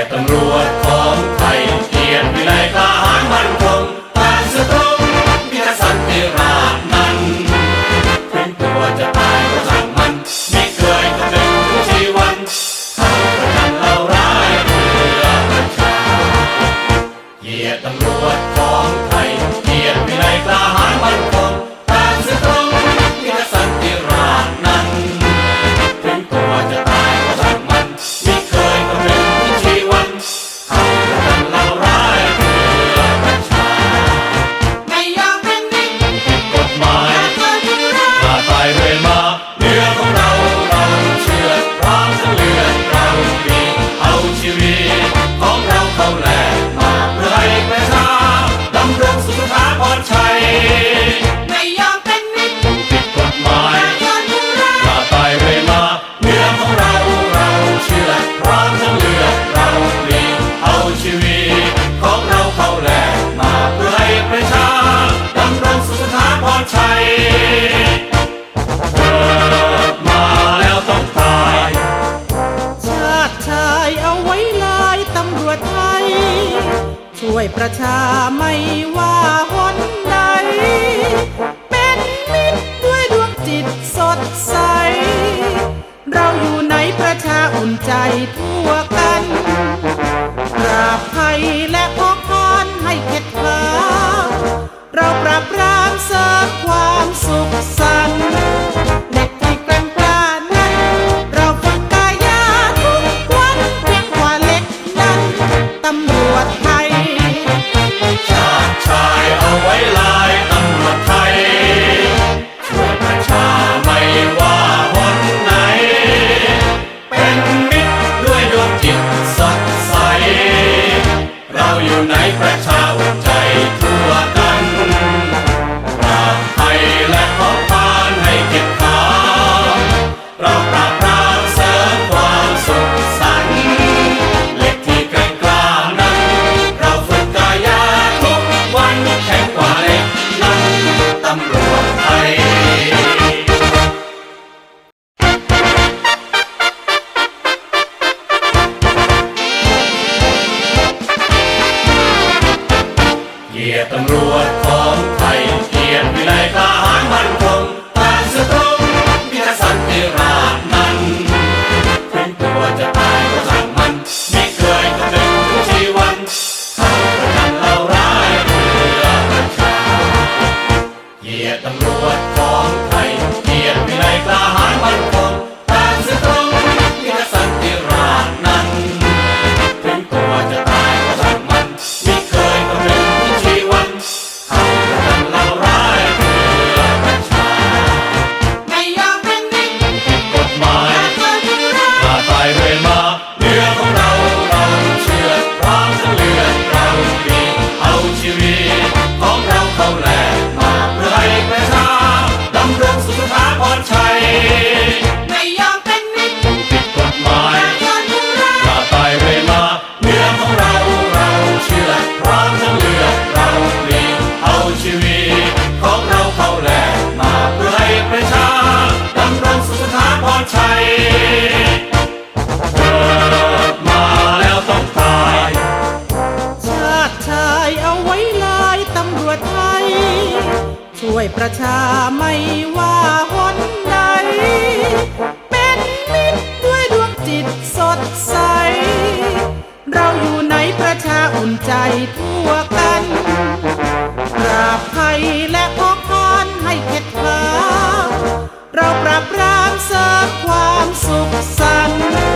ยรติตำรวจของไทยเกียรติวิไลทหารมันคงบ้านสตรงมีกษัตริย์ราชนั้นถึงตัวจะตายก็ช่างมันไม่เคยคำนึนผู้ชีวันเข้าประทันเราร้ายเพื่อประชาเกียรติตำรวจของไทยเกียรติวิไลท วยประชาไม่ว่า กียรติตำรวจของไทย เกียรติวินัยทหารมันคงตานสตรงมิตรสันติราชนั้นถึงตัวจะตายก็ช่างมันไม่เคยคำป็นถึงชีวันเขาประทันเราร้ายเพื่อประชาเกียรติตำรวจ ประชาไม่ว่าหนใด เป็นมิตรด้วยดวงจิตสดใส เราอยู่ในประชาอุ่นใจทั่วกันปราบภัยและพกพานให้เข็ดลาเราปราบรามเสริมความสุขสันต์